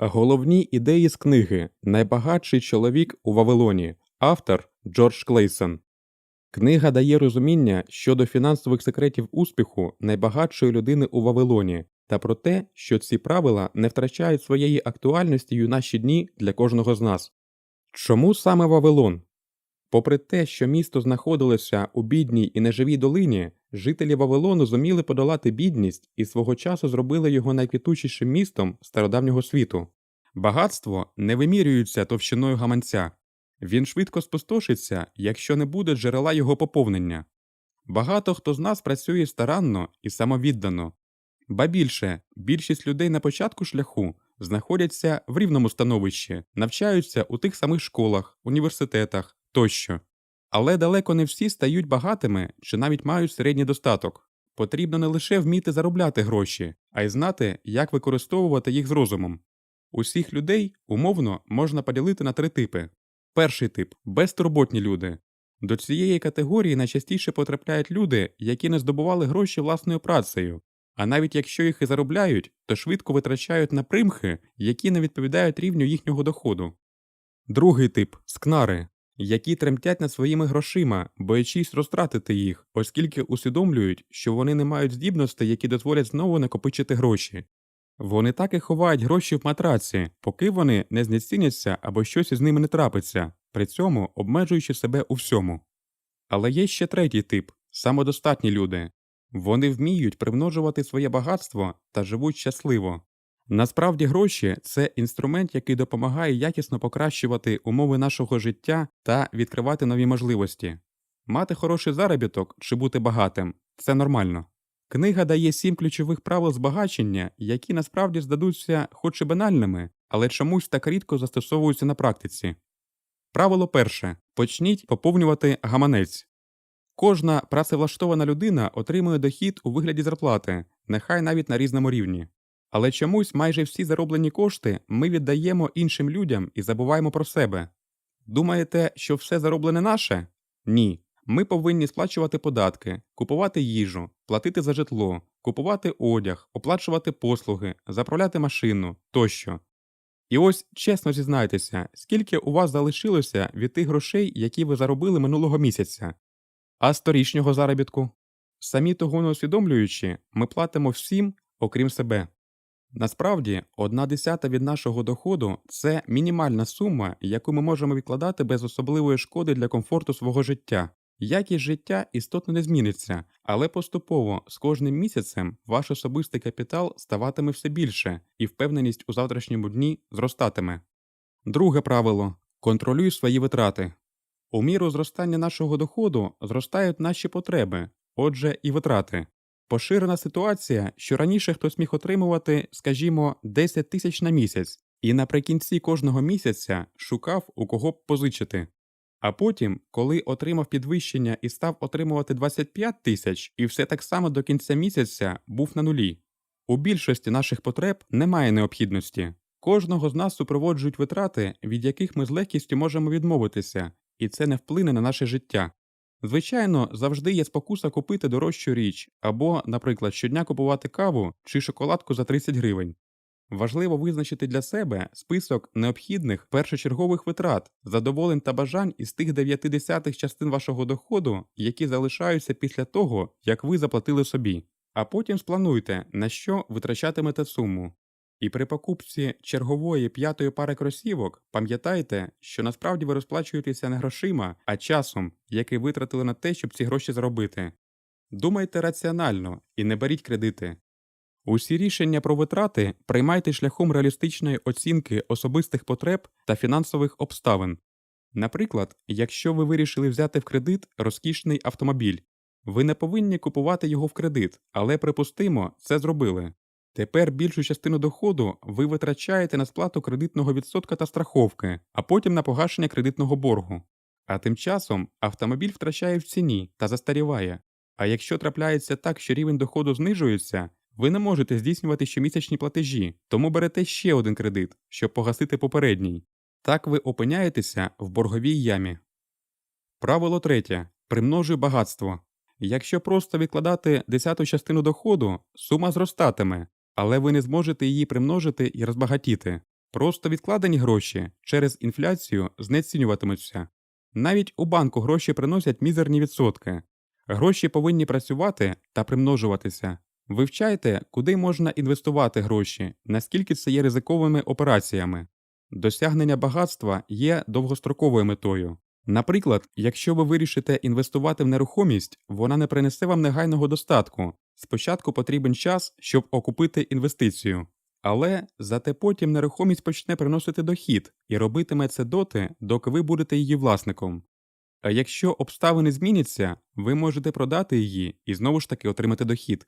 Головні ідеї з книги Найбагатший чоловік у Вавилоні. Автор Джордж Клейсон. Книга дає розуміння щодо фінансових секретів успіху найбагатшої людини у Вавилоні та про те, що ці правила не втрачають своєї актуальності у наші дні для кожного з нас. Чому саме Вавилон? Попри те, що місто знаходилося у бідній і неживій долині, жителі Вавилону зуміли подолати бідність і свого часу зробили його найквітучішим містом стародавнього світу. Багатство не вимірюється товщиною гаманця, він швидко спустошиться, якщо не буде джерела його поповнення. Багато хто з нас працює старанно і самовіддано. Ба більше, більшість людей на початку шляху знаходяться в рівному становищі, навчаються у тих самих школах, університетах тощо. Але далеко не всі стають багатими чи навіть мають середній достаток. Потрібно не лише вміти заробляти гроші, а й знати, як використовувати їх з розумом. Усіх людей умовно можна поділити на три типи. Перший тип безтурботні люди. До цієї категорії найчастіше потрапляють люди, які не здобували гроші власною працею, а навіть якщо їх і заробляють, то швидко витрачають на примхи, які не відповідають рівню їхнього доходу. Другий тип скнари, які тремтять над своїми грошима, боячись розтратити їх, оскільки усвідомлюють, що вони не мають здібностей, які дозволять знову накопичити гроші. Вони так і ховають гроші в матраці, поки вони не знеціняться або щось із ними не трапиться, при цьому обмежуючи себе у всьому. Але є ще третій тип самодостатні люди. Вони вміють примножувати своє багатство та живуть щасливо. Насправді, гроші це інструмент, який допомагає якісно покращувати умови нашого життя та відкривати нові можливості. Мати хороший заробіток чи бути багатим це нормально. Книга дає сім ключових правил збагачення, які насправді здадуться хоч і банальними, але чомусь так рідко застосовуються на практиці. Правило перше почніть поповнювати гаманець. Кожна працевлаштована людина отримує дохід у вигляді зарплати, нехай навіть на різному рівні. Але чомусь майже всі зароблені кошти ми віддаємо іншим людям і забуваємо про себе. Думаєте, що все зароблене наше? Ні. Ми повинні сплачувати податки, купувати їжу, платити за житло, купувати одяг, оплачувати послуги, заправляти машину тощо. І ось чесно зізнайтеся, скільки у вас залишилося від тих грошей, які ви заробили минулого місяця, а сторічнього заробітку? Самі того не усвідомлюючи, ми платимо всім, окрім себе. Насправді, одна десята від нашого доходу це мінімальна сума, яку ми можемо відкладати без особливої шкоди для комфорту свого життя. Якість життя істотно не зміниться, але поступово з кожним місяцем ваш особистий капітал ставатиме все більше, і впевненість у завтрашньому дні зростатиме. Друге правило контролюй свої витрати. У міру зростання нашого доходу зростають наші потреби, отже, і витрати. Поширена ситуація, що раніше хтось міг отримувати, скажімо, 10 тисяч на місяць, і наприкінці кожного місяця шукав, у кого б позичити. А потім, коли отримав підвищення і став отримувати 25 тисяч, і все так само до кінця місяця був на нулі. У більшості наших потреб немає необхідності. Кожного з нас супроводжують витрати, від яких ми з легкістю можемо відмовитися, і це не вплине на наше життя. Звичайно, завжди є спокуса купити дорожчу річ або, наприклад, щодня купувати каву чи шоколадку за 30 гривень. Важливо визначити для себе список необхідних першочергових витрат, задоволень та бажань із тих 9 десятих частин вашого доходу, які залишаються після того, як ви заплатили собі, а потім сплануйте, на що витрачатимете суму. І при покупці чергової п'ятої пари кросівок пам'ятайте, що насправді ви розплачуєтеся не грошима, а часом, який витратили на те, щоб ці гроші заробити. Думайте раціонально і не беріть кредити. Усі рішення про витрати приймайте шляхом реалістичної оцінки особистих потреб та фінансових обставин. Наприклад, якщо ви вирішили взяти в кредит розкішний автомобіль, ви не повинні купувати його в кредит, але припустимо, це зробили. Тепер більшу частину доходу ви витрачаєте на сплату кредитного відсотка та страховки, а потім на погашення кредитного боргу. А тим часом автомобіль втрачає в ціні та застаріває. А якщо трапляється так, що рівень доходу знижується, ви не можете здійснювати щомісячні платежі, тому берете ще один кредит, щоб погасити попередній. Так ви опиняєтеся в борговій ямі. Правило третє. Примножуй багатство. Якщо просто відкладати десяту частину доходу, сума зростатиме, але ви не зможете її примножити і розбагатіти. Просто відкладені гроші через інфляцію знецінюватимуться. Навіть у банку гроші приносять мізерні відсотки. Гроші повинні працювати та примножуватися. Вивчайте, куди можна інвестувати гроші, наскільки це є ризиковими операціями. Досягнення багатства є довгостроковою метою. Наприклад, якщо ви вирішите інвестувати в нерухомість, вона не принесе вам негайного достатку. Спочатку потрібен час, щоб окупити інвестицію. Але зате потім нерухомість почне приносити дохід і робитиме це доти, доки ви будете її власником. А якщо обставини зміняться, ви можете продати її і знову ж таки отримати дохід.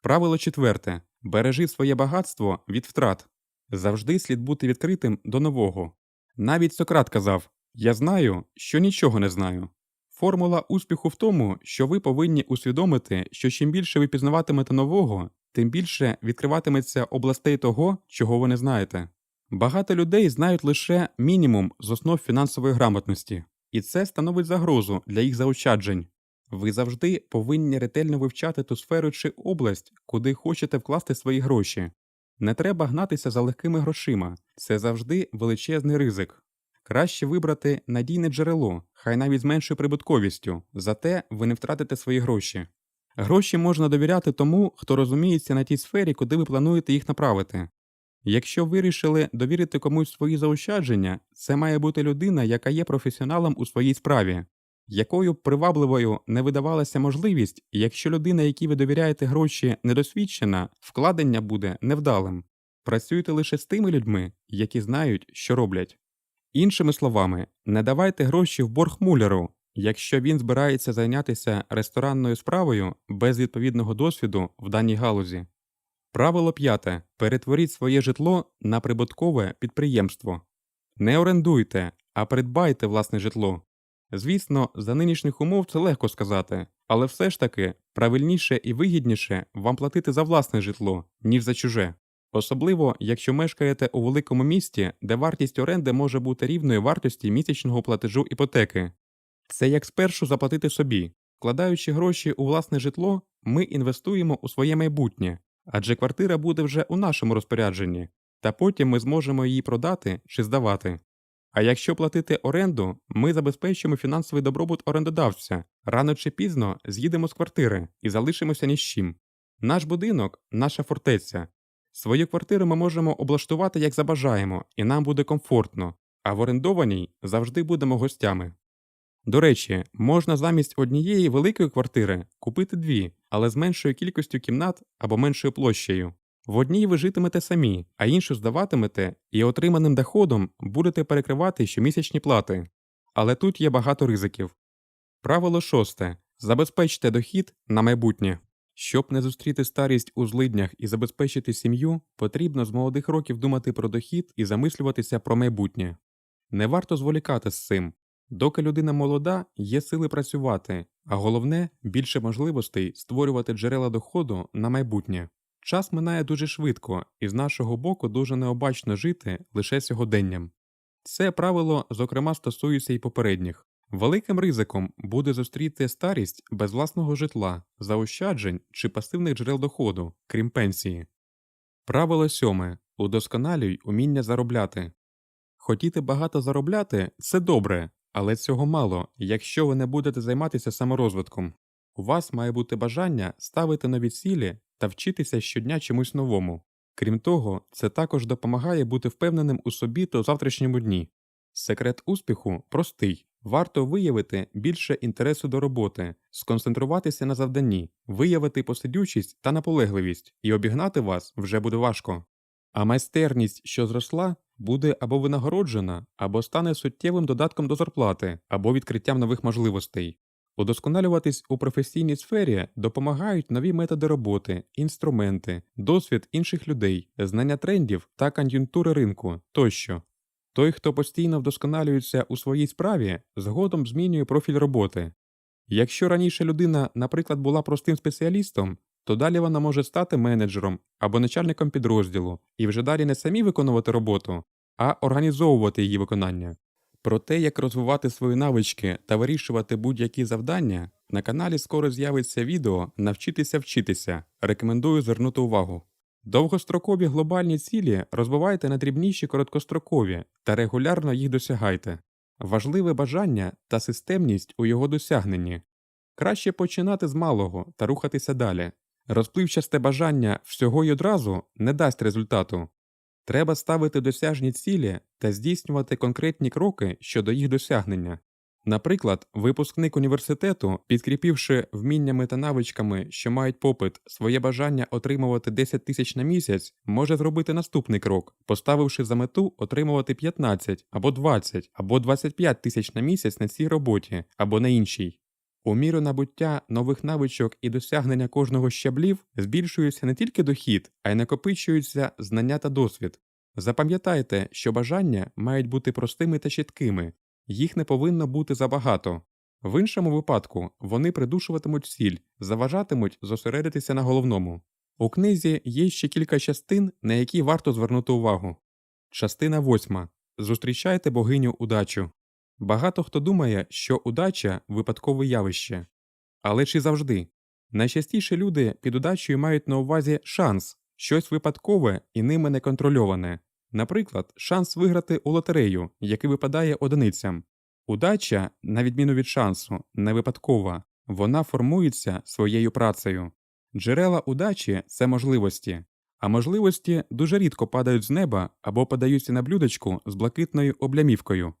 Правило четверте бережи своє багатство від втрат. Завжди слід бути відкритим до нового. Навіть Сократ казав Я знаю, що нічого не знаю. Формула успіху в тому, що ви повинні усвідомити, що чим більше ви пізнаватимете нового, тим більше відкриватиметься областей того, чого ви не знаєте. Багато людей знають лише мінімум з основ фінансової грамотності, і це становить загрозу для їх заощаджень. Ви завжди повинні ретельно вивчати ту сферу чи область, куди хочете вкласти свої гроші. Не треба гнатися за легкими грошима, це завжди величезний ризик. Краще вибрати надійне джерело, хай навіть з меншою прибутковістю, зате ви не втратите свої гроші. Гроші можна довіряти тому, хто розуміється на тій сфері, куди ви плануєте їх направити. Якщо вирішили довірити комусь свої заощадження, це має бути людина, яка є професіоналом у своїй справі, якою б привабливою не видавалася можливість, якщо людина, якій ви довіряєте гроші, недосвідчена, вкладення буде невдалим. Працюйте лише з тими людьми, які знають, що роблять. Іншими словами, не давайте гроші в борг муляру, якщо він збирається зайнятися ресторанною справою без відповідного досвіду в даній галузі. Правило п'яте. Перетворіть своє житло на прибуткове підприємство. Не орендуйте, а придбайте власне житло. Звісно, за нинішніх умов це легко сказати, але все ж таки правильніше і вигідніше вам платити за власне житло, ніж за чуже. Особливо, якщо мешкаєте у великому місті, де вартість оренди може бути рівною вартості місячного платежу іпотеки. Це як спершу заплатити собі. Вкладаючи гроші у власне житло, ми інвестуємо у своє майбутнє, адже квартира буде вже у нашому розпорядженні, та потім ми зможемо її продати чи здавати. А якщо платити оренду, ми забезпечимо фінансовий добробут орендодавця, рано чи пізно з'їдемо з квартири і залишимося ні з чим. Наш будинок наша фортеця. Свою квартиру ми можемо облаштувати як забажаємо, і нам буде комфортно, а в орендованій завжди будемо гостями. До речі, можна замість однієї великої квартири купити дві, але з меншою кількістю кімнат або меншою площею. В одній ви житимете самі, а іншу здаватимете і отриманим доходом будете перекривати щомісячні плати. Але тут є багато ризиків. Правило шосте. Забезпечте дохід на майбутнє. Щоб не зустріти старість у злиднях і забезпечити сім'ю, потрібно з молодих років думати про дохід і замислюватися про майбутнє. Не варто зволікати з цим. Доки людина молода, є сили працювати, а головне більше можливостей створювати джерела доходу на майбутнє. Час минає дуже швидко, і з нашого боку дуже необачно жити лише сьогоденням. Це правило, зокрема, стосується і попередніх. Великим ризиком буде зустріти старість без власного житла, заощаджень чи пасивних джерел доходу, крім пенсії. Правило сьоме удосконалюй уміння заробляти. Хотіти багато заробляти це добре, але цього мало, якщо ви не будете займатися саморозвитком. У вас має бути бажання ставити нові цілі та вчитися щодня чомусь новому. Крім того, це також допомагає бути впевненим у собі та у завтрашньому дні. Секрет успіху простий. Варто виявити більше інтересу до роботи, сконцентруватися на завданні, виявити посидючість та наполегливість, і обігнати вас вже буде важко. А майстерність, що зросла, буде або винагороджена, або стане суттєвим додатком до зарплати, або відкриттям нових можливостей. Удосконалюватись у професійній сфері допомагають нові методи роботи, інструменти, досвід інших людей, знання трендів та кон'юнктури ринку тощо. Той, хто постійно вдосконалюється у своїй справі, згодом змінює профіль роботи. Якщо раніше людина, наприклад, була простим спеціалістом, то далі вона може стати менеджером або начальником підрозділу і вже далі не самі виконувати роботу, а організовувати її виконання. Про те, як розвивати свої навички та вирішувати будь-які завдання, на каналі скоро з'явиться відео Навчитися вчитися. Рекомендую звернути увагу. Довгострокові глобальні цілі розбивайте на дрібніші короткострокові та регулярно їх досягайте. Важливе бажання та системність у його досягненні. Краще починати з малого та рухатися далі. Розпливчасте бажання всього й одразу не дасть результату. Треба ставити досяжні цілі та здійснювати конкретні кроки щодо їх досягнення. Наприклад, випускник університету, підкріпивши вміннями та навичками, що мають попит, своє бажання отримувати 10 тисяч на місяць, може зробити наступний крок, поставивши за мету отримувати 15 або 20 або 25 тисяч на місяць на цій роботі або на іншій. У міру набуття нових навичок і досягнення кожного щаблів збільшується не тільки дохід, а й накопичуються знання та досвід. Запам'ятайте, що бажання мають бути простими та чіткими, їх не повинно бути забагато. В іншому випадку вони придушуватимуть ціль, заважатимуть зосередитися на головному. У книзі є ще кілька частин, на які варто звернути увагу. Частина 8. Зустрічайте богиню удачу. Багато хто думає, що удача випадкове явище. Але чи завжди? Найчастіше люди під удачею мають на увазі шанс, щось випадкове і ними не контрольоване. Наприклад, шанс виграти у лотерею, який випадає одиницям. Удача, на відміну від шансу, не випадкова, вона формується своєю працею. Джерела удачі це можливості, а можливості дуже рідко падають з неба або подаються на блюдечку з блакитною облямівкою.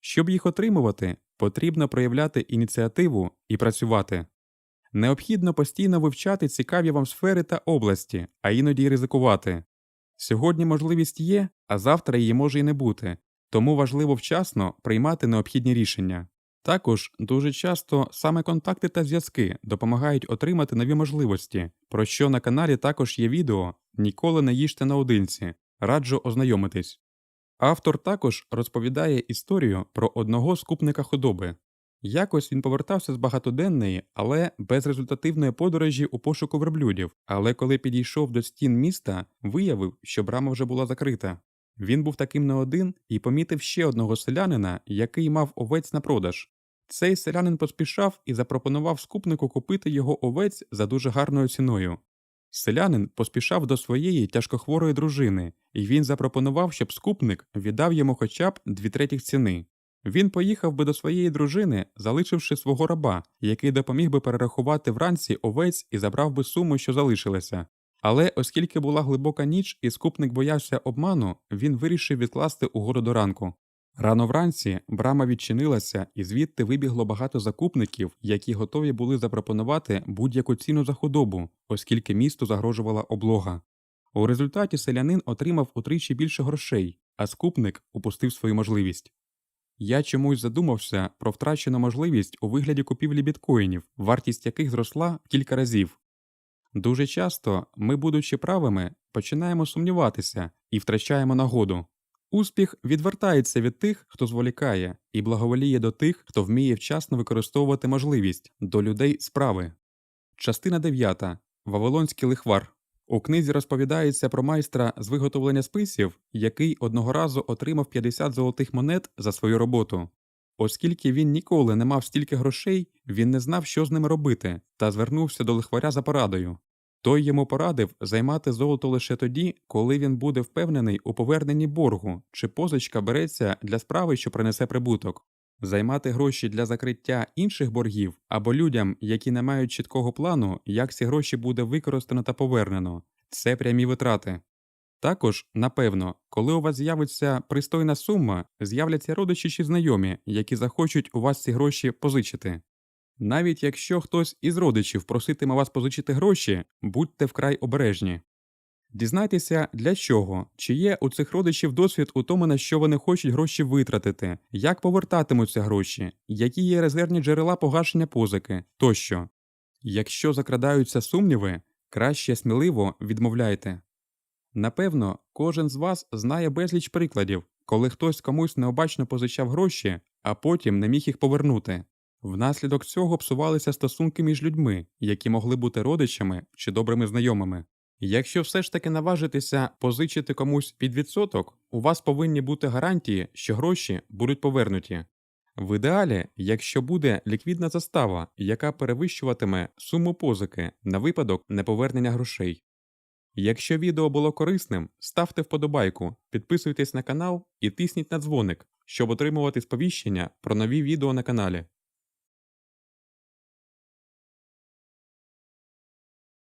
Щоб їх отримувати, потрібно проявляти ініціативу і працювати. Необхідно постійно вивчати цікаві вам сфери та області, а іноді й ризикувати. Сьогодні можливість є, а завтра її може й не бути, тому важливо вчасно приймати необхідні рішення. Також дуже часто саме контакти та зв'язки допомагають отримати нові можливості, про що на каналі також є відео Ніколи не їжте наодинці, раджу ознайомитись. Автор також розповідає історію про одного скупника худоби. Якось він повертався з багатоденної, але безрезультативної подорожі у пошуку верблюдів, але коли підійшов до стін міста, виявив, що брама вже була закрита. Він був таким не один і помітив ще одного селянина, який мав овець на продаж. Цей селянин поспішав і запропонував скупнику купити його овець за дуже гарною ціною. Селянин поспішав до своєї тяжкохворої дружини, і він запропонував, щоб скупник віддав йому хоча б дві третіх ціни. Він поїхав би до своєї дружини, залишивши свого раба, який допоміг би перерахувати вранці овець і забрав би суму, що залишилася. Але оскільки була глибока ніч і скупник боявся обману, він вирішив відкласти угоду до ранку. Рано вранці брама відчинилася, і звідти вибігло багато закупників, які готові були запропонувати будь-яку ціну за худобу, оскільки місту загрожувала облога. У результаті селянин отримав утричі більше грошей, а скупник упустив свою можливість. Я чомусь задумався про втрачену можливість у вигляді купівлі біткоїнів, вартість яких зросла кілька разів. Дуже часто ми, будучи правими, починаємо сумніватися і втрачаємо нагоду. Успіх відвертається від тих, хто зволікає, і благоволіє до тих, хто вміє вчасно використовувати можливість до людей справи. Частина 9. Вавилонський лихвар. У книзі розповідається про майстра з виготовлення списів, який одного разу отримав 50 золотих монет за свою роботу. Оскільки він ніколи не мав стільки грошей, він не знав, що з ними робити, та звернувся до лихваря за порадою. Той йому порадив займати золото лише тоді, коли він буде впевнений у поверненні боргу, чи позичка береться для справи, що принесе прибуток. Займати гроші для закриття інших боргів або людям, які не мають чіткого плану, як ці гроші буде використано та повернено, це прямі витрати. Також, напевно, коли у вас з'явиться пристойна сума, з'являться родичі чи знайомі, які захочуть у вас ці гроші позичити. Навіть якщо хтось із родичів проситиме вас позичити гроші, будьте вкрай обережні. Дізнайтеся, для чого, чи є у цих родичів досвід у тому, на що вони хочуть гроші витратити, як повертатимуться гроші, які є резервні джерела погашення позики тощо. Якщо закрадаються сумніви, краще сміливо відмовляйте. Напевно, кожен з вас знає безліч прикладів, коли хтось комусь необачно позичав гроші, а потім не міг їх повернути. Внаслідок цього псувалися стосунки між людьми, які могли бути родичами чи добрими знайомими. Якщо все ж таки наважитися позичити комусь під відсоток, у вас повинні бути гарантії, що гроші будуть повернуті. В ідеалі, якщо буде ліквідна застава, яка перевищуватиме суму позики на випадок неповернення грошей. Якщо відео було корисним, ставте вподобайку, підписуйтесь на канал і тисніть на дзвоник, щоб отримувати сповіщення про нові відео на каналі.